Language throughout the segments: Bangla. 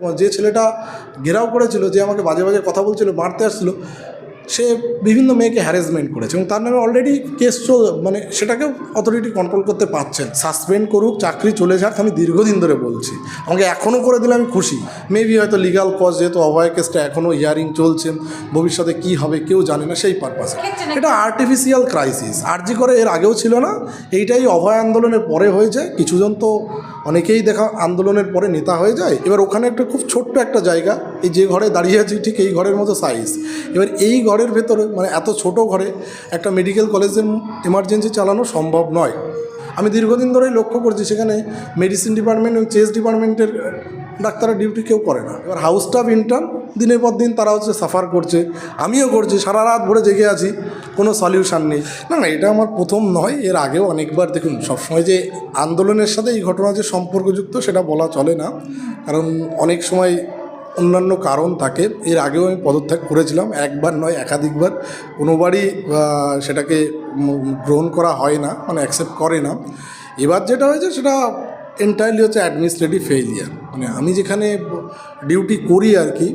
যে ছেলেটা ঘেরাও করেছিল যে আমাকে বাজে বাজে কথা বলছিল মারতে আসছিল সে বিভিন্ন মেয়েকে হ্যারাসমেন্ট করেছে এবং তার নামে অলরেডি কেস চল মানে সেটাকে অথরিটি কন্ট্রোল করতে পারছেন। সাসপেন্ড করুক চাকরি চলে যাক আমি দীর্ঘদিন ধরে বলছি। আমাকে এখনও করে দিলে আমি খুশি। মেবি হয়তো লিগাল কজ যেহেতু অভয় কেসটা এখনও ইয়ারিং চলছে ভবিষ্যতে কি হবে কেউ জানে না সেই পারপাসে এটা আর্টিফিশিয়াল ক্রাইসিস আরজি করে এর আগেও ছিল না এইটাই অভয় আন্দোলনের পরে হয়েছে কিছুজন তো অনেকেই দেখা আন্দোলনের পরে নেতা হয়ে যায়। এবার ওখানে একটা খুব ছোট্ট একটা জায়গা এই যে ঘরে দাঁড়িয়ে আছি ঠিক এই ঘরের মতো সাইজ এবার এই ঘরের ভেতরে মানে এত ছোট ঘরে একটা মেডিকেল কলেজের এমার্জেন্সি চালানো সম্ভব নয়। আমি দীর্ঘদিন ধরেই লক্ষ্য করছি সেখানে মেডিসিন ডিপার্টমেন্ট এবং চেস ডিপার্টমেন্টের ডাক্তারের ডিউটি কেউ করে না। এবার হাউস স্টাফ ইন্টার্ন দিনের পর দিন তারা হচ্ছে সাফার করছে। আমিও করছি, সারা রাত ভরে জেগে আছি, কোনো সলিউশন নেই। না না, এটা আমার প্রথম নয়, এর আগেও অনেকবার দেখুন, সবসময় যে আন্দোলনের সাথে এই ঘটনা যে সম্পর্কযুক্ত সেটা বলা চলে না। কারণ অনেক সময় অন্যান্য কারণ থাকে, এর আগেও আমি পদত্যাগ করেছিলাম, একবার নয়, একাধিকবার। কোনোবারই সেটাকে গ্রহণ করা হয় না মানে অ্যাকসেপ্ট করে না। এবার যেটা হয়েছে, সেটা এন্টায়ারলি হচ্ছে অ্যাডমিনিস্ট্রেটিভ ফেইলিয়ার মানে আমি যেখানে ডিউটি করি আর কি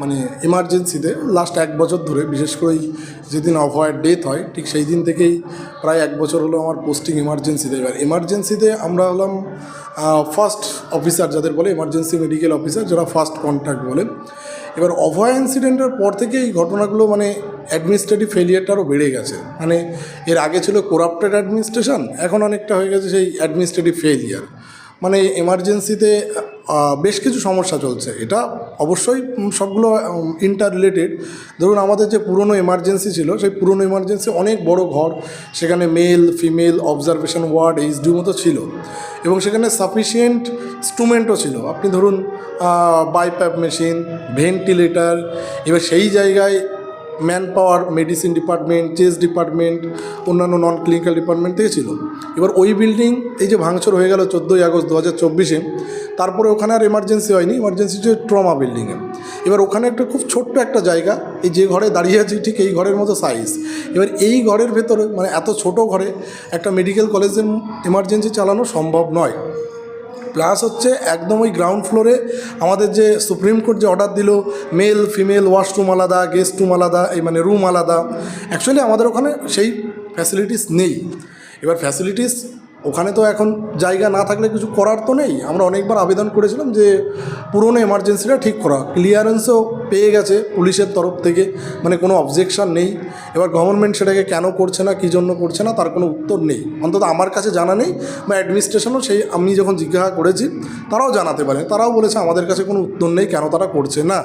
মানে এমার্জেন্সিতে লাস্ট এক বছর ধরে, বিশেষ করে যেদিন অভয়ের ডেথ হয়, ঠিক সেই দিন থেকেই প্রায় এক বছর হলো আমার পোস্টিং এমার্জেন্সিতে এবার এমার্জেন্সিতে আমরা হলাম ফার্স্ট অফিসার যাদের বলে এমার্জেন্সি মেডিকেল অফিসার যারা ফার্স্ট কন্ট্যাক্ট বলে। এবার অভয় ইনসিডেন্টের পর থেকে এই ঘটনাগুলো মানে অ্যাডমিনিস্ট্রেটিভ ফেলিয়ারটা আরও বেড়ে গেছে। মানে এর আগে ছিল করাপ্টেড অ্যাডমিনিস্ট্রেশন এখন অনেকটা হয়ে গেছে সেই অ্যাডমিনিস্ট্রেটিভ ফেলিয়ার মানে এমার্জেন্সিতে বেশ কিছু সমস্যা চলছে। এটা অবশ্যই সবগুলো ইন্টার রিলেটেড ধরুন আমাদের যে পুরনো এমার্জেন্সি ছিল, সেই পুরনো এমার্জেন্সি অনেক বড় ঘর, সেখানে male female observation ward HDU মতো ছিল। এবং সেখানে সাফিসিয়েন্ট ইনস্ট্রুমেন্টও ছিল। আপনি ধরুন বাইপ্যাপ মেশিন ভেন্টিলেটার এবার সেই জায়গায় man power medicine department chest department অন্যান্য নন ক্লিনিক্যাল ডিপার্টমেন্ট থেকে ছিল। এবার ওই বিল্ডিং এই যে ভাঙচুর হয়ে গেল চোদ্দোই আগস্ট দু হাজার চব্বিশে, তারপরে ওখানে আর এমার্জেন্সি হয়নি এমার্জেন্সি হচ্ছে ট্রমা বিল্ডিংয়ে এবার ওখানে একটা খুব ছোট্ট একটা জায়গা, এই যে ঘরে দাঁড়িয়ে আছি ঠিক এই ঘরের মতো সাইজ এবার এই ঘরের ভেতরে মানে এত ছোট ঘরে একটা মেডিকেল কলেজের এমার্জেন্সি চালানো সম্ভব নয়। প্লাস হচ্ছে একদম ওই গ্রাউন্ড ফ্লোরে আমাদের যে সুপ্রিম কোর্ট যে অর্ডার দিল মেল ফিমেল ওয়াশরুম আলাদা গেস্ট রুম আলাদা, এই মানে রুম আলাদা। অ্যাকচুয়ালি আমাদের ওখানে সেই ফ্যাসিলিটিস নেই। এবার ফ্যাসিলিটিস ওখানে তো এখন জায়গা না থাকলে কিছু করার তো নেই। আমরা অনেকবার আবেদন করেছিলাম যে পুরনো এমার্জেন্সিটা ঠিক করা। ক্লিয়ারেন্সও পেয়ে গেছে পুলিশের তরফ থেকে। মানে কোনো অবজেকশন নেই। এবার গভর্নমেন্ট সেটাকে কেন করছে না, কী জন্য করছে না, তার কোনো উত্তর নেই। অন্তত আমার কাছে জানা নেই বা অ্যাডমিনিস্ট্রেশনও সেই আমি যখন জিজ্ঞাসা করেছি, তারাও জানাতে পারে তারাও বলেছে আমাদের কাছে কোনো উত্তর নেই, কেন তারা করছে না।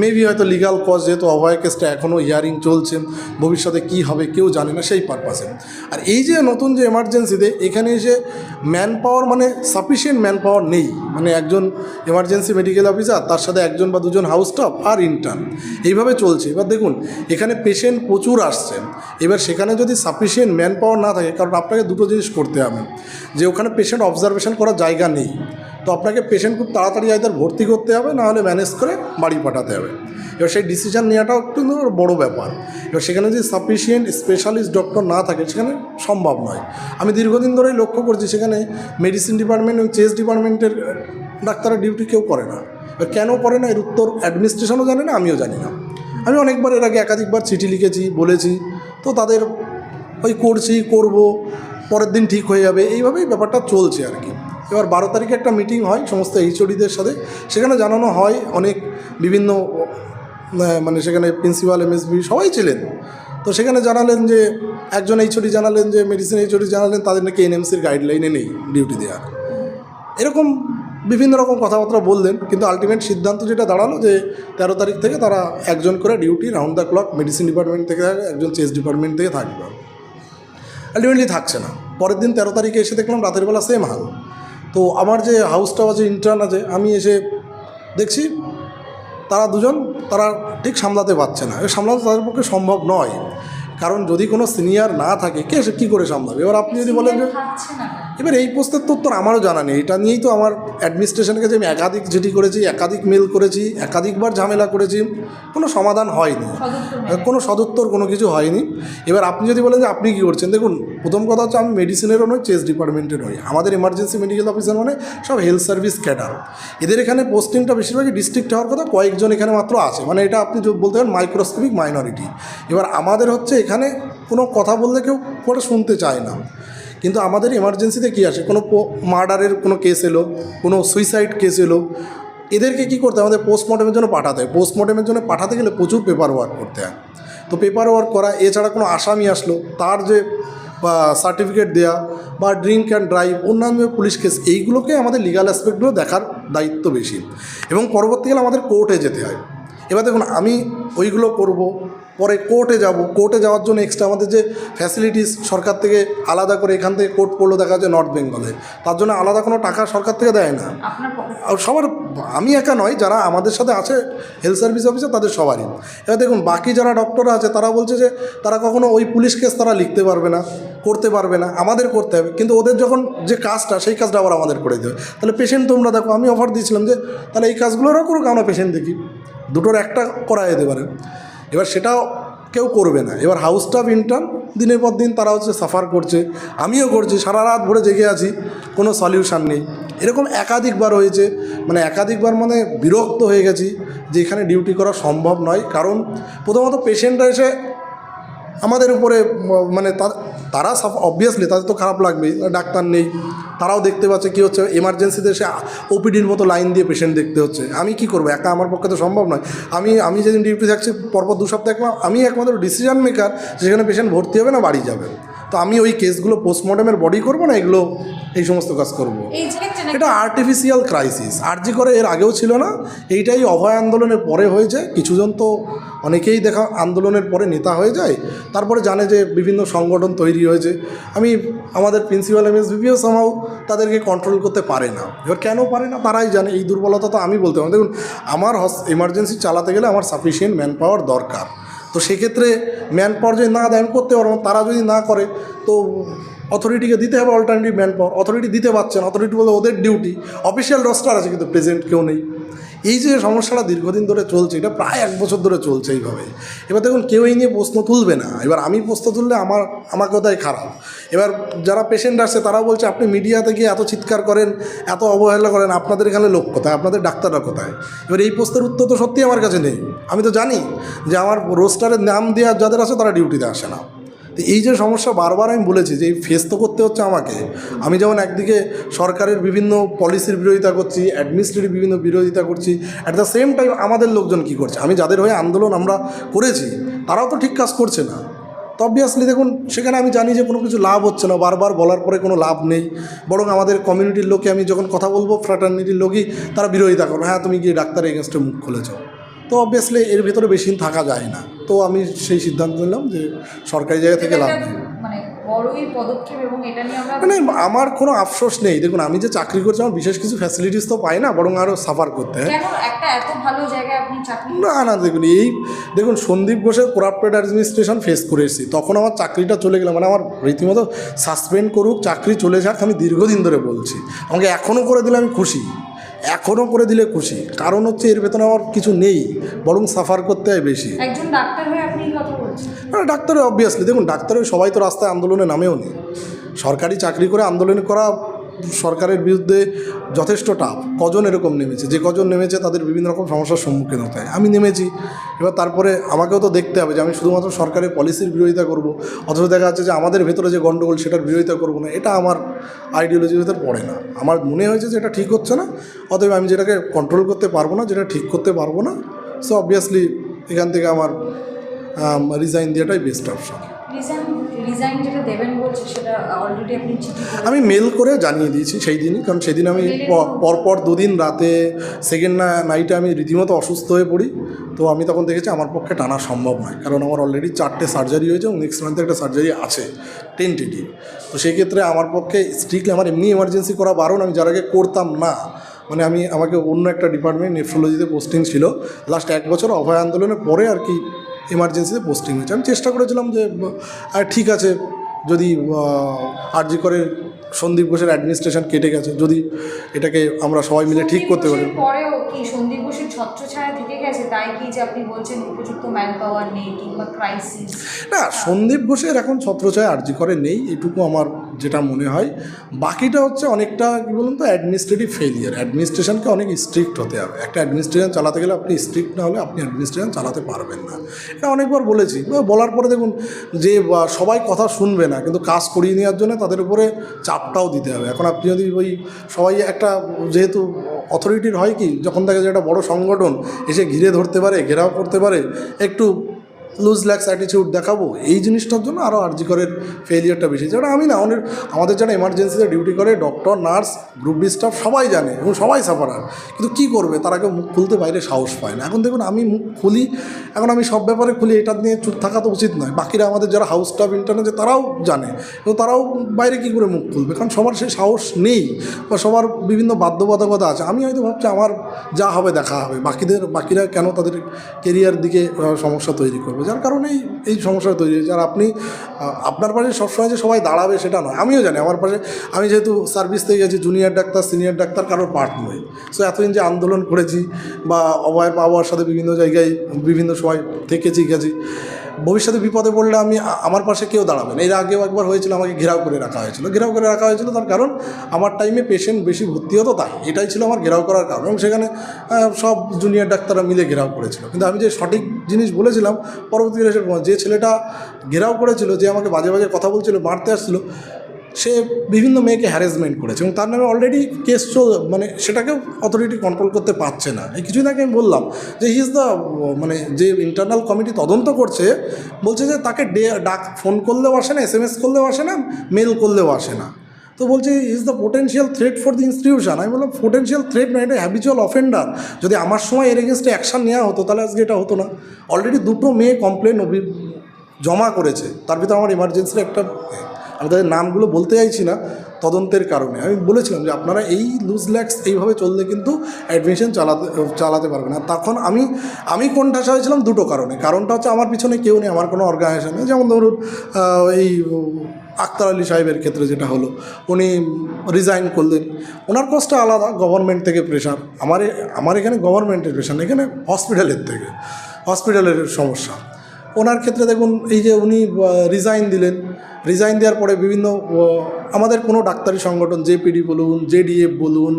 মেবি হয়তো লিগাল কজ যেহেতু অভয় কেসটা এখনও হিয়ারিং চলছে, ভবিষ্যতে কি হবে কেউ জানে না সেই পারপাসে আর এই যে নতুন যে এমার্জেন্সিতে এখানে এসে ম্যান পাওয়ার মানে সাফিসিয়েন্ট ম্যান পাওয়ার নেই। মানে একজন এমার্জেন্সি মেডিকেল অফিসার তার সাথে একজন বা দুজন হাউস স্টাফ আর ইন্টার্ন এইভাবে চলছে। এবার দেখুন, এখানে পেশেন্ট প্রচুর আসছে। এবার সেখানে যদি সাফিসিয়েন্ট ম্যান পাওয়ার না থাকে, কারণ আপনাকে দুটো জিনিস করতে হবে। যে ওখানে পেশেন্ট অবজারভেশন করার জায়গা নেই। তো আপনাকে পেশেন্ট খুব তাড়াতাড়ি আইদার ভর্তি করতে হবে নাহলে ম্যানেজ করে বাড়ি পাঠাতে হবে। এবার সেই ডিসিশন নেওয়াটাও একটু বড় ব্যাপার। এবার সেখানে যদি সাফিসিয়েন্ট স্পেশালিস্ট ডক্টর না থাকে, সেখানে সম্ভব নয়। আমি দীর্ঘদিন ধরেই লক্ষ্য করছি, সেখানে মেডিসিন ডিপার্টমেন্ট এবং চেস ডিপার্টমেন্টের ডাক্তারের ডিউটি কেউ করে না। এবার কেন করে না? এর উত্তর অ্যাডমিনিস্ট্রেশনও জানে না, আমিও জানি না। আমি অনেকবার এর আগে একাধিকবার চিঠি লিখেছি, বলেছি, তো তাদের ওই করছি, করব, পরের দিন ঠিক হয়ে যাবে, এইভাবেই ব্যাপারটা চলছে আর কি। এবার বারো তারিখে একটা মিটিং হয় সমস্ত এইচওডিদের সাথে, সেখানে জানানো হয় অনেক বিভিন্ন মানে সেখানে প্রিন্সিপাল এমএসবি সবাই ছিলেন। তো সেখানে জানালেন যে, একজন এইচওডি জানালেন যে মেডিসিন এইচওডি জানালেন, তাদের নাকি এনএমসির গাইডলাইনে নেই ডিউটি দেওয়ার। এরকম বিভিন্ন রকম কথাবার্তা বললেন কিন্তু আলটিমেট সিদ্ধান্ত যেটা দাঁড়াল যে তেরো তারিখ থেকে তারা একজন করে duty round the clock medicine department থেকে থাকবে, একজন চেস ডিপার্টমেন্ট থেকে থাকবে। আলটিমেটলি থাকছে না। পরের দিন তেরো তারিখে এসে দেখলাম রাতের বেলা সেম হাল তো আমার যে হাউসটাও আছে ইন্টার্ন আছে আমি এসে দেখছি তারা দুজন তারা ঠিক সামলাতে পারছে না। সামলাতে তাদের পক্ষে সম্ভব নয়। কারণ যদি কোনো সিনিয়র না থাকে কে সে কী করে সামলাবে? এবার আপনি যদি বলেন যে এবার এই প্রশ্নের তো উত্তর আমারও জানা নেই। এটা নিয়েই তো আমার অ্যাডমিনিস্ট্রেশনের কাছে আমি একাধিক চিঠি করেছি একাধিক মেল করেছি একাধিকবার ঝামেলা করেছি। কোনো সমাধান হয়নি। কোনো সদুত্তর কোনো কিছু হয়নি। এবার আপনি যদি বলেন যে আপনি কী করছেন দেখুন প্রথম কথা হচ্ছে আমি মেডিসিনেরও নই চেস ডিপার্টমেন্টের নই। আমাদের এমার্জেন্সি মেডিকেল অফিসার মানে সব হেলথ সার্ভিস ক্যাডার এদের এখানে পোস্টিংটা বেশিরভাগই ডিস্ট্রিক্ট হওয়ার কথা কয়েকজন এখানে মাত্র আছে। মানে এটা আপনি যদি বলতে পারেন মাইক্রোস্কোপিক মাইনরিটি এবার আমাদের হচ্ছে এখানে কোনো কথা বললে কেউ পরে শুনতে চায় না। কিন্তু আমাদের এমার্জেন্সিতে কী আসে? কোনো মার্ডারের কোনো কেস এলো, কোনো সুইসাইড কেস এলো, এদেরকে কী করতে আমাদের পোস্টমর্টমের জন্য পাঠাতে হয়। পোস্টমর্টমের জন্য পাঠাতে গেলে প্রচুর পেপার ওয়ার্ক করতে হয়। তো পেপার ওয়ার্ক করা, এছাড়া কোনো আসামি আসলো, তার যে, বা সার্টিফিকেট দেওয়া বা ড্রিঙ্ক অ্যান্ড ড্রাইভ অন্যান্য পুলিশ কেস এইগুলোকে আমাদের লিগাল অ্যাসপেক্টগুলো দেখার দায়িত্ব বেশি। এবং পরবর্তীকালে আমাদের কোর্টে যেতে হয়। এবার দেখুন, আমি ওইগুলো করব পরে কোর্টে যাব। কোর্টে যাওয়ার জন্য এক্সট্রা আমাদের যে ফ্যাসিলিটিস সরকার থেকে আলাদা করে এখান থেকে কোর্ট পড়ল দেখা যায় নর্থ বেঙ্গলে তার জন্য আলাদা কোনো টাকা সরকার থেকে দেয় না। আর সবার আমি একা নয় যারা আমাদের সাথে আছে হেলথ সার্ভিস অফিসার তাদের সবারই। এবার দেখুন বাকি যারা ডক্টররা আছে তারা বলছে যে তারা কখনো ওই পুলিশ কেস তারা লিখতে পারবে না করতে পারবে না। আমাদের করতে হবে। কিন্তু ওদের যখন যে কাজটা সেই কাজটা আবার আমাদের করে দেবে তাহলে পেশেন্ট তোমরা দেখো আমি অফার দিয়েছিলাম যে তাহলে এই কাজগুলো ওরা করুক আমরা পেশেন্ট দেখি। দুটোর একটা করা যেতে পারে। এবার সেটাও কেউ করবে না। এবার হাউস স্টাফ ইন্টার্ন দিনের পর দিন তারা হচ্ছে সাফার করছে। আমিও করছি, সারা রাত ভরে জেগে আছি, কোনো সলিউশান নেই। এরকম একাধিকবার হয়েছে মানে একাধিকবার মানে বিরক্ত হয়ে গেছি যে এখানে ডিউটি করা সম্ভব নয়। কারণ প্রথমত পেশেন্টরা এসে আমাদের উপরে মানে তারা অবভিয়াসলি তাদের তো খারাপ লাগবেই, ডাক্তার নেই। তারাও দেখতে পাচ্ছে কী হচ্ছে এমার্জেন্সিতে সে ওপিডির মতো লাইন দিয়ে পেশেন্ট দেখতে হচ্ছে। আমি কি করব? একা আমার পক্ষে তো সম্ভব নয়। আমি আমি যেদিন ডিউটি থাকছি, পরপর দু সপ্তাহ একবার আমি একমাত্র ডিসিশন মেকার সেখানে পেশেন্ট ভর্তি হবে না, বাড়ি যাবে। তো আমি ওই কেসগুলো পোস্টমর্টমের বডি করব না এগুলো এই সমস্ত কাজ করব। এটা আর্টিফিশিয়াল ক্রাইসিস আরজি করে এর আগেও ছিল না এইটাই অভয় আন্দোলনের পরে হয়েছে কিছুজন তো অনেকেই দেখা আন্দোলনের পরে নেতা হয়ে যায়। তারপরে জানে যে বিভিন্ন সংগঠন তৈরি হয়েছে। আমি আমাদের প্রিন্সিপাল এম এস ভিপিও সামাও তাদেরকে কন্ট্রোল করতে পারে না। এবার কেন পারে না? তারাই জানে। এই দুর্বলতা তো আমি বলতে পারি দেখুন আমার হস এমার্জেন্সি চালাতে গেলে আমার সাফিসিয়েন্ট ম্যান পাওয়ার দরকার। তো সেক্ষেত্রে ম্যান পাওয়ার যদি না দেয় করতে পারব। তারা যদি না করে, তো অথরিটিকে দিতে হবে অল্টারনেটিভ ম্যান পাওয়ার অথরিটি দিতে পারছেন অথরিটি বলতে ওদের ডিউটি অফিসিয়াল রস্টার আছে কিন্তু প্রেজেন্ট কেউ নেই। এই যে সমস্যাটা দীর্ঘদিন ধরে চলছে, এটা প্রায় এক বছর ধরে চলছে এইভাবে। এবার দেখুন, কেউ এই নিয়ে প্রশ্ন তুলবে না। এবার আমি প্রশ্ন তুললে আমার আমার কথাই খারাপ। এবার যারা পেশেন্ট আসছে তারা বলছে, আপনি মিডিয়াতে গিয়ে এত চিৎকার করেন, এত অবহেলা করেন, আপনাদের এখানে লোক কোথায়? আপনাদের ডাক্তাররা কোথায়? এবার এই প্রশ্নের উত্তর তো সত্যি আমার কাছে নেই। আমি তো জানি যে আমার রোস্টারের নাম দেওয়া যাদের আছে, তারা ডিউটিতে আসে না। তো এই যে সমস্যা বারবার আমি বলেছি যে এই ফেস তো করতে হচ্ছে আমাকে। আমি যেমন একদিকে সরকারের বিভিন্ন পলিসির বিরোধিতা করছি অ্যাডমিনিস্ট্রেটিভ বিভিন্ন বিরোধিতা করছি অ্যাট দ্য সেম টাইম আমাদের লোকজন কি করছে? আমি যাদের হয়ে আন্দোলন আমরা করেছি, তারাও তো ঠিক কাজ করছে না। তো অবভিয়াসলি দেখুন, সেখানে আমি জানি যে কোনো কিছু লাভ হচ্ছে না, বারবার বলার পরে কোনো লাভ নেই। বরং আমাদের কমিউনিটির লোকে আমি যখন কথা বলব ফ্র্যাটার্নিটির লোকই, তারা বিরোধিতা করবে। হ্যাঁ তুমি গিয়ে ডাক্তার এগেনস্টে মুখ খুলেছ। তো অবভিয়াসলি এর ভেতরে বেশি দিন থাকা যায় না। তো আমি সেই সিদ্ধান্ত নিলাম যে সরকারি জায়গা থেকে লাভ নেই। মানে আমরা মানে আমার কোনো আফসোস নেই। দেখুন আমি যে চাকরি করছি আমার বিশেষ কিছু ফ্যাসিলিটিস তো পাই না বরং আরও সাফার করতে হয়। চাকরি না না দেখুন এই দেখুন সন্দীপ ঘোষের করাপ্টেড অ্যাডমিনিস্ট্রেশন ফেস করে এসেছি। তখন আমার চাকরিটা চলে গেল মানে আমার রীতিমতো সাসপেন্ড করুক চাকরি চলে যাক আমি দীর্ঘদিন ধরে বলছি। আমাকে এখনও করে দিলে আমি খুশি। এখনও করে দিলে খুশি। কারণ হচ্ছে এর বেতনে আমার কিছু নেই বরং সাফার করতে হয় বেশি। একজন ডাক্তার হয়ে আপনি কথা বলছেন? না ডাক্তারে অবভিয়াসলি দেখুন ডাক্তারে সবাই তো রাস্তায় আন্দোলনে নামেও নেই সরকারি চাকরি করে আন্দোলন করা সরকারের বিরুদ্ধে যথেষ্ট টাফ। কজন এরকম নেমেছে? যে কজন নেমেছে তাদের বিভিন্ন রকম সমস্যার সম্মুখীন হতে হয়। আমি নেমেছি। এবার তারপরে আমাকেও তো দেখতে হবে যে আমি শুধুমাত্র সরকারের পলিসির বিরোধিতা করব, অথচ দেখা যাচ্ছে যে আমাদের ভেতরে যে গণ্ডগোল সেটার বিরোধিতা করব না, এটা আমার আইডিওলজির ভেতর পড়ে না। আমার মনে হয়েছে যে এটা ঠিক হচ্ছে না, অতএব আমি যেটাকে কন্ট্রোল করতে পারব না, যেটা ঠিক করতে পারব না সো অবভিয়াসলি এখান থেকে আমার রিজাইন দেওয়াটাই বেস্ট অপশন রিজাইন যেটা দেবেন বলছে সেটা অলরেডি আপনি আমি মেল করে জানিয়ে দিয়েছি সেই দিনই কারণ সেদিন আমি পরপর দুদিন রাতে সেকেন্ড না নাইটে আমি রীতিমতো অসুস্থ হয়ে পড়ি। তো আমি তখন দেখেছি আমার পক্ষে টানা সম্ভব নয় কারণ আমার অলরেডি চারটে সার্জারি হয়েছে এবং নেক্সট মান্থে একটা সার্জারি আছে টেন্টেটিভ তো সেই ক্ষেত্রে আমার পক্ষে স্ট্রিক্টলি আমার এমনি এমার্জেন্সি করা বারণ আমি যার আগে করতাম না। মানে আমি আমাকে অন্য একটা ডিপার্টমেন্ট নেফ্রোলজিতে পোস্টিং ছিল। লাস্ট এক বছর অভয় আন্দোলনের পরে আর কি এমার্জেন্সিতে পোস্টিং হয়েছে। আমি চেষ্টা করেছিলাম যে আহ, ঠিক আছে যদি আরজি করে সন্দীপ ঘোষের অ্যাডমিনিস্ট্রেশন কেটে গেছে যদি এটাকে আমরা সবাই মিলে ঠিক করতে পারি। পরেও কি সন্দীপ ঘোষের ছত্রছায়া থেকে গেছে? তাই কি যে আপনি বলছেন উপযুক্ত ম্যান পাওয়ার নেই কিংবা ক্রাইসিস না সন্দীপ ঘোষের এখন ছত্রছায়া আর্জি করে নেই এটুকু আমার যেটা মনে হয়। বাকিটা হচ্ছে অনেকটা কী বলুন তো অ্যাডমিনিস্ট্রেটিভ ফেলিয়ার অ্যাডমিনিস্ট্রেশনকে অনেক স্ট্রিক্ট হতে হবে। একটা অ্যাডমিনিস্ট্রেশন চালাতে গেলে আপনি স্ট্রিক্ট না হলে আপনি অ্যাডমিনিস্ট্রেশন চালাতে পারবেন না। এটা অনেকবার বলেছি। বলার পরে দেখুন, যে সবাই কথা শুনবে না, কিন্তু কাজ করিয়ে নেওয়ার জন্য তাদের উপরে চাপটাও দিতে হবে। এখন আপনি যদি ওই সবাই একটা যেহেতু অথরিটির হয় কি, যখন দেখে যে একটা বড় সংগঠন এসে ঘিরে ধরতে পারে, ঘেরাও করতে পারে, একটু লুজ ল্যাক্স অ্যাটিটিউড দেখাবো, এই জিনিসটার জন্য আরও আর্জিকরের ফেলিয়ারটা বেশি। যেটা আমি না, অনেক, আমাদের যারা এমার্জেন্সিতে ডিউটি করে doctor nurse group D staff সবাই জানে এবং সবাই সাফারার কিন্তু কী করবে? তারা কেউ মুখ খুলতে বাইরে সাহস পায় না। এখন দেখুন, আমি মুখ খুলি, এখন আমি সব ব্যাপারে খুলি, এটা নিয়ে চুপ থাকা তো উচিত নয়। বাকিরা আমাদের যারা হাউস স্টাফ ইন্টারনেটে তারাও জানে। এবং তারাও বাইরে কী করে মুখ খুলবে? কারণ সবার সেই সাহস নেই বা সবার বিভিন্ন বাধ্যবাধকতা আছে। আমি হয়তো ভাবছি আমার যা হবে, দেখা হবে। বাকিদের, বাকিরা কেন তাদের কেরিয়ার দিকে সমস্যা তৈরি করবে? যার কারণেই এই সমস্যা তৈরি হয়েছে। আর আপনি আপনার পাশে সবসময় যে সবাই দাঁড়াবে সেটা নয়। আমিও জানি, আমার পাশে, আমি যেহেতু সার্ভিস থেকে গেছি জুনিয়র ডাক্তার সিনিয়র ডাক্তার, কারোর পার্ট নয়। সো এতদিন যে আন্দোলন করেছি বা অভয় পাওয়ার সাথে বিভিন্ন জায়গায়, বিভিন্ন সময় থেকেছি, গেছি ভবিষ্যতে বিপদে পড়লে আমি আমার পাশে কেউ দাঁড়াবেন এর আগেও একবার হয়েছিল, আমাকে ঘেরাও করে রাখা হয়েছিল। ঘেরাও করে রাখা হয়েছিল তার কারণ আমার টাইমে পেশেন্ট বেশি ভর্তি হতো তাই। এটাই ছিল আমার ঘেরাও করার কারণ এবং সেখানে সব জুনিয়র ডাক্তাররা মিলে ঘেরাও করেছিল। কিন্তু আমি যে সঠিক জিনিস বলেছিলাম পরবর্তীকালে যে ছেলেটা ঘেরাও করেছিল, যে আমাকে বাজে বাজে কথা বলছিল, মারতে আসছিল সে বিভিন্ন মেয়েকে হ্যারাসমেন্ট করেছে এবং তার নামে অলরেডি কেস চল মানে সেটাকেও অথরিটি কন্ট্রোল করতে পারছে না। এই কিছুদিন আগে আমি বললাম যে হি ইজ দ্য মানে যে ইন্টারনাল কমিটি তদন্ত করছে, বলছে যে তাকে ডে, ডাক ফোন করলেও আসে না এস এম এস করলেও আসে না মেল করলেও আসে না। তো বলছে is the potential threat for the institution আমি বললাম পোটেন্সিয়াল থ্রেট না এটা হ্যাবিচুয়াল অফেন্ডার যদি আমার সময় এর এগেনস্টে অ্যাকশন নেওয়া হতো, তাহলে আজকে এটা হতো না। অলরেডি দুটো মেয়ে কমপ্লেন জমা করেছে। তার ভিতরে আমার ইমার্জেন্সির একটা আমি তাদের নামগুলো বলতে চাইছি না, তদন্তের কারণে। আমি বলেছিলাম যে আপনারা এই লুজ ল্যাক্স এইভাবে চললে কিন্তু অ্যাডমিশন চালাতে চালাতে পারবেন। না তখন আমি আমি কোনটা হয়েছিলাম দুটো কারণে। কারণটা হচ্ছে আমার পিছনে কেউ নেই, আমার কোনো অর্গানাইজেশন নেই। যেমন ধরুন এই আক্তার আলী সাহেবের ক্ষেত্রে যেটা হলো, উনি রিজাইন করলেন। ওনার কষ্ট আলাদা গভর্নমেন্ট থেকে প্রেশার আমার আমার এখানে গভর্নমেন্টের প্রেশার এখানে হসপিটালের থেকে হসপিটালের সমস্যা। ওনার ক্ষেত্রে দেখুন, এই যে উনি রিজাইন দিলেন রিজাইন দেওয়ার পরে বিভিন্ন আমাদের কোনো ডাক্তারি সংগঠন জেপিডি বলুন জেডিএফ বলুন,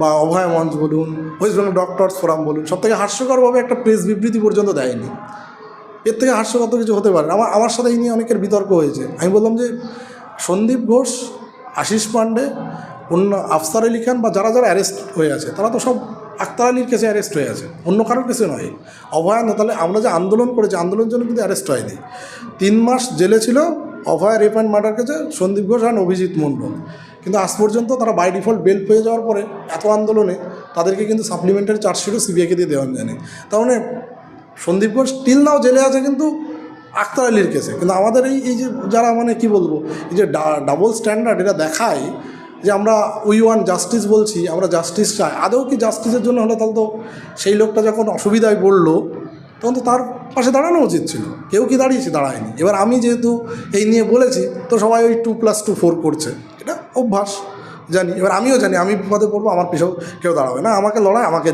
বা অভয় মঞ্চ বলুন ওয়েস্ট বেঙ্গল ডক্টরস ফোরাম বলুন, সব থেকে হাস্যকরভাবে একটা প্রেস বিবৃতি পর্যন্ত দেয়নি। এর থেকে হাস্যকর কিছু হতে পারে। আমার আমার সাথে এই নিয়ে অনেকের বিতর্ক হয়েছে। আমি বললাম যে, সন্দীপ ঘোষ, আশিস পান্ডে অন্য আফসার আলী খান, বা যারা যারা অ্যারেস্ট হয়ে আছে, তারা তো সব আক্তার আলীর কেসে অ্যারেস্ট হয়ে আছে। অন্য কারোর কেসে নয়। অভয়া না তাহলে আমরা যে আন্দোলন করেছি, আন্দোলনের জন্য কিন্তু অ্যারেস্ট হয়নি। তিন মাস জেলে ছিল অভয়া রেপ মার্ডার কেসে সন্দীপ ঘোষ অ্যান্ড অভিজিৎ মণ্ডল। কিন্তু আজ পর্যন্ত তারা বাই ডিফল্ট বেল পেয়ে যাওয়ার পরে এত আন্দোলনে তাদেরকে কিন্তু সাপ্লিমেন্টারি চার্জশিটও সিবিআইকে দিয়ে দেওয়া জানে তার মানে সন্দীপ ঘোষ টিল নাও জেলে আছে কিন্তু আক্তার আলীর কেসে। কিন্তু আমাদের এই এই যে যারা মানে কি বলব, এই যে ডাবল স্ট্যান্ডার্ড এটা দেখায় যে আমরা উই ওয়ান জাস্টিস বলছি, আমরা জাস্টিস চাই। আদৌ কি জাস্টিসের জন্য হলে তাহলে তো সেই লোকটা যখন অসুবিধায় পড়ল তখন তো তার পাশে দাঁড়ানো উচিত ছিল। কেউ কি দাঁড়িয়েছে? দাঁড়ায়নি। এবার আমি যেহেতু এই নিয়ে বলেছি, তো সবাই ওই টু প্লাস টু ফোর করছে। এটা অভ্যাস। জানি। এবার আমিও জানি, আমি বিপদে পড়ব, আমার পিছু কেউ দাঁড়াবে না। আমাকে লড়াই, আমাকে